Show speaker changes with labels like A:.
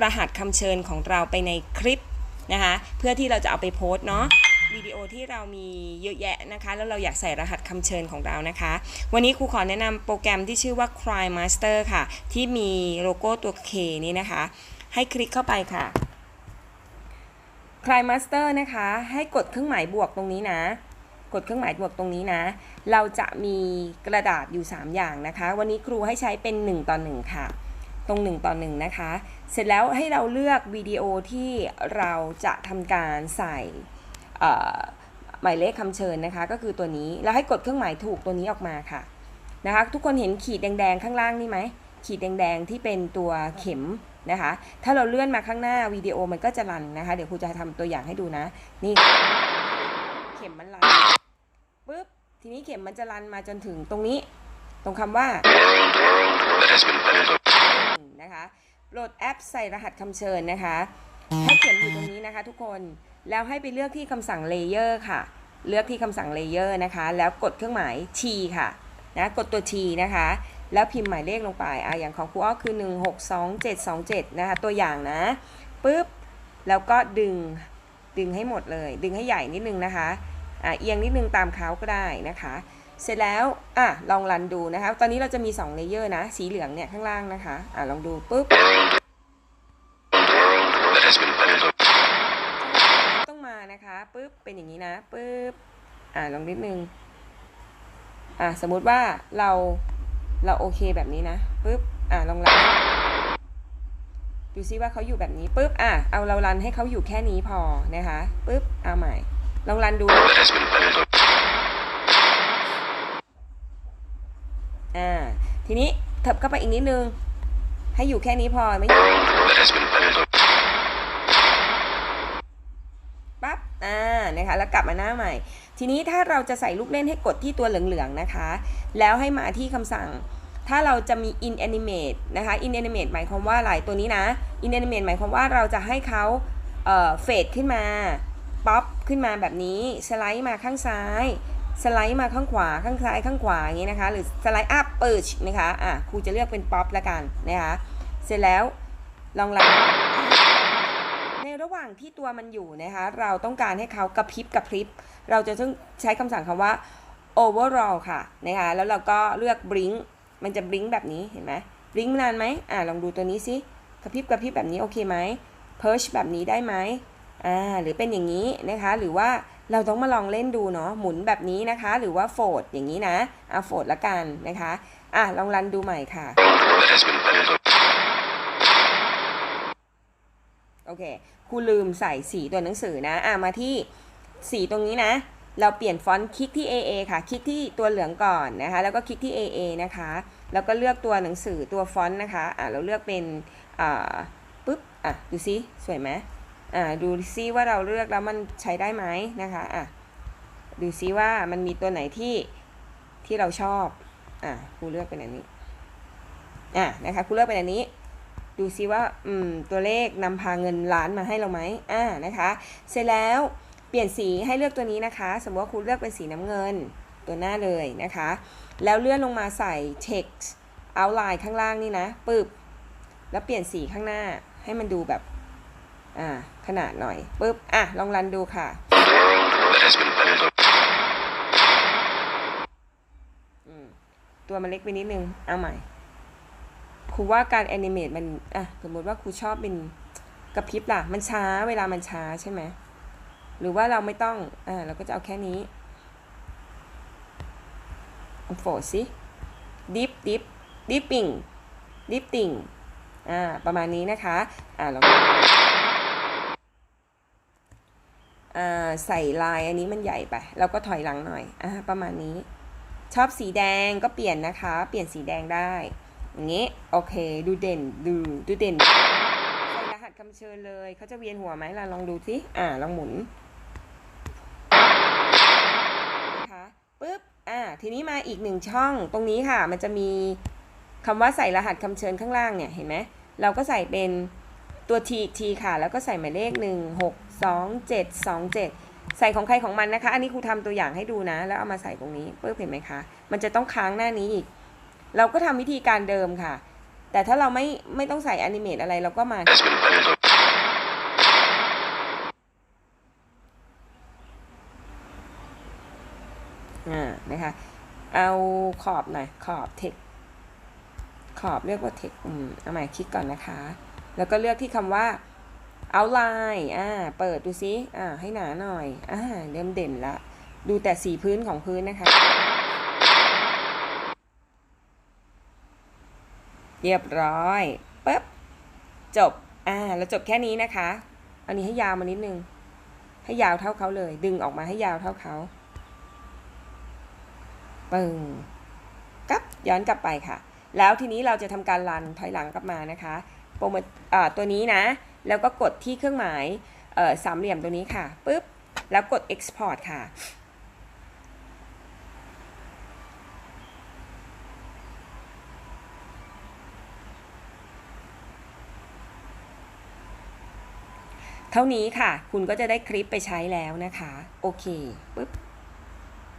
A: รหัสคำเชิญของเราไปในคลิปนะคะเพื่อที่เราจะเอาไปโพสเนาะวิดีโอที่เรามีเยอะแยะนะคะ แล้วเราอยากใส่รหัสคำเชิญของเรานะคะ วันนี้ครูขอแนะนำโปรแกรมที่ชื่อว่า Cry Master ค่ะ ที่มีโลโก้ตัว K นี้นะคะ ให้คลิกเข้าไปค่ะ Cry Master นะคะ ให้กดเครื่องหมายบวกตรงนี้นะ กดเครื่องหมายบวกตรงนี้นะ เราจะมีกระดาษอยู่ 3 อย่างนะคะ วันนี้ครูให้ใช้เป็น 1 ต่อ 1 ค่ะ ตรง 1 ต่อ 1 นะคะ เสร็จแล้วให้เราเลือกวิดีโอที่เราจะทำการใส่หมายเลขคำเชิญนะคะ ก็คือตัวนี้ แล้วให้กดเครื่องหมายถูกตัวนี้ออกมาค่ะนะคะ ทุกคนเห็นขีดแดงๆข้างล่างนี่ไหม ขีดแดงๆที่เป็นตัวเข็มนะคะ ถ้าเราเลื่อนมาข้างหน้าวิดีโอมันก็จะรันนะคะ เดี๋ยวครูจะทำตัวอย่างให้ดูนะ นี่เข็มมันรันปุ๊บ ทีนี้เข็มมันจะรันมาจนถึงตรงนี้ ตรงคำว่า
B: that has been pulled up.
A: นะคะ โหลดแอปใส่รหัสคำเชิญนะคะให้เขียนอยู่ตรงนี้นะคะ ทุกคนแล้วให้ไปเลือกที่คำสั่งเลเยอร์ค่ะ เลือกที่คำสั่งเลเยอร์นะคะ แล้วกดเครื่องหมาย T ค่ะนะกดตัว T นะคะ แล้วพิมพ์หมายเลขลงไปอะอย่างของครูอ้อคือ 162727 นะคะ ตัวอย่างนะปุ๊บแล้วก็ดึงดึงให้หมดเลย ดึงให้ใหญ่นิดนึงนะคะอะเอียงนิดนึงตามเขาก็ได้นะคะ เสร็จแล้วอะลองรันดูนะคะ ตอนนี้เราจะมี2เลเยอร์นะ สีเหลืองเนี่ยข้างล่างนะคะอะลองดูปุ๊บ
B: that has been pulled up.
A: ต้องมานะคะปุ๊บเป็นอย่างนี้นะปุ๊บอ่าลองนิดนึงอ่าสมมุติว่าเราเราโอเคแบบนี้นะปุ๊บอ่าลองรันดูซิว่าเขาอยู่แบบนี้ปุ๊บอะเอาเรารันให้เขาอยู่แค่นี้พอนะคะปุ๊บเอาใหม่ ลองรันดู อ่า ทีนี้เถิบเข้าไปอีกนิดนึง ให้อยู่แค่นี้พอไม่อยู่
B: That has been pulled up.
A: ปั๊บ อ่า นะคะ แล้วกลับมาหน้าใหม่ ทีนี้ถ้าเราจะใส่ลูกเล่นให้กดที่ตัวเหลืองๆนะคะ แล้วให้มาที่คำสั่ง ถ้าเราจะมี in animate นะคะ in animate หมายความว่าอะไร ตัวนี้นะ in animate หมายความว่าเราจะให้เขาเอ่อเฟดขึ้นมา ป๊อปขึ้นมาแบบนี้ สไลด์มาข้างซ้าย สไลด์มาข้างขวาข้างซ้ายข้างขวาอย่างนี้นะคะ หรือสไลด์อัพเปิดนะคะอะครูจะเลือกเป็นป๊อปละกันนะคะเสร็จแล้วลองรันในระหว่างที่ตัวมันอยู่นะคะ เราต้องการให้เขากระพริบกระพริบ เราจะต้องใช้คำสั่งคำว่า overall ค่ะนะคะแล้วเราก็เลือก blink มันจะ blink แบบนี้เห็นไหม blink นานไหมอ่าลองดูตัวนี้สิกระพริบกระพริบแบบนี้โอเคไหม perch แบบนี้ได้ไหม อ่าหรือเป็นอย่างนี้นะคะ หรือว่าเราต้องมาลองเล่นดูเนาะหมุนแบบนี้นะคะ หรือว่าโฟดอย่างนี้นะเอาโฟดละกันนะคะอะลองรันดูใหม่ค่ะโอเคครูลืมใส่สีตัวหนังสือนะอะมาที่สีตรงนี้นะ เราเปลี่ยนฟอนต์คลิกที่ AA ค่ะ คลิกที่ตัวเหลืองก่อนนะคะ แล้วก็คลิกที่ AA นะคะ แล้วก็เลือกตัวหนังสือตัวฟอนต์นะคะอะเราเลือกเป็นอ่าปุ๊บอะดูซิสวยไหม อ่าดูซิว่าเราเลือกแล้วมันใช้ได้ไหมนะคะอะดูซิว่ามันมีตัวไหนที่ที่เราชอบอะครูเลือกเป็นอันนี้อะนะคะครูเลือกเป็นอันนี้ ดูซิว่าอืมตัวเลขนำพาเงินล้านมาให้เราไหมอ่านะคะ เสร็จแล้วเปลี่ยนสีให้เลือกตัวนี้นะคะ สมมติว่าคุณเลือกเป็นสีน้ำเงินตัวหน้าเลยนะคะ แล้วเลื่อนลงมาใส่ text outline ข้างล่างนี่นะปึ๊บแล้วเปลี่ยนสีข้างหน้าให้มันดูแบบ อ่าขนาดหน่อยปึ๊บอะลองรันดูค่ะ
B: That has been pulled up.
A: อืมตัวมันเล็กไปนิดนึง เอาใหม่ ครูว่าการแอนิเมตมัน อะ สมมติว่าครูชอบเป็นกระพริบล่ะ มันช้า เวลามันช้าใช่ไหม หรือว่าเราไม่ต้อง อ่า เราก็จะเอาแค่นี้โฟสิดิฟดิฟดิฟปิ้งดิฟติ่ง อ่า ประมาณนี้นะคะ อ่าลองดูอ่า ใส่ลายอันนี้มันใหญ่ไปเราก็ถอยหลังหน่อยอประมาณนี้ ชอบสีแดงก็เปลี่ยนนะคะ เปลี่ยนสีแดงได้อย่างนี้โอเค ดูเด่นดูดูเด่นใส่รหัสคำเชิญเลยเขาจะเวียนหัวไหมล่ะลองดูสิอ่าลองหมุนนะคะปึ๊บอ่าทีนี้มาอีกหนึ่งช่องตรงนี้ค่ะ มันจะมีคำว่าใส่รหัสคำเชิญข้างล่างเนี่ยเห็นไหมเราก็ใส่เป็น ตัว T T ค่ะ แล้วก็ใส่หมายเลข 1 6 2 7 2 7 ใส่ของใครของมันนะคะ อันนี้ครูทำตัวอย่างให้ดูนะ แล้วเอามาใส่ตรงนี้ปึ๊บเห็นไหมคะ มันจะต้องค้างหน้านี้อีก เราก็ทำวิธีการเดิมค่ะ แต่ถ้าเราไม่ไม่ต้องใส่อนิเมตอะไรเราก็มา อ่า นะคะ เอาขอบหน่อย ขอบเทคขอบเรียกว่าเทคอืมเอาใหม่คลิกก่อนนะคะ แล้วก็เลือกที่คำว่า outline อ่า เปิดดูซิอ่า ให้หนาหน่อย อ่า เริ่มเด่นละ ดูแต่สีพื้นของพื้นนะคะ เรียบร้อยปึ๊บ จบ อ่า แล้วจบแค่นี้นะคะ อันนี้ให้ยาวมานิดนึง ให้ยาวเท่าเขาเลย ดึงออกมาให้ยาวเท่าเขาปึ้งกลับย้อนกลับไปค่ะ แล้วทีนี้เราจะทำการรันถอยหลังกลับมานะคะ โปรโมทตัวนี้นะ แล้วก็กดที่เครื่องหมายสามเหลี่ยมตัวนี้ค่ะปุ๊บแล้วกด export ค่ะเท่านี้ค่ะ คุณก็จะได้คลิปไปใช้แล้วนะคะ โอเคปุ๊บ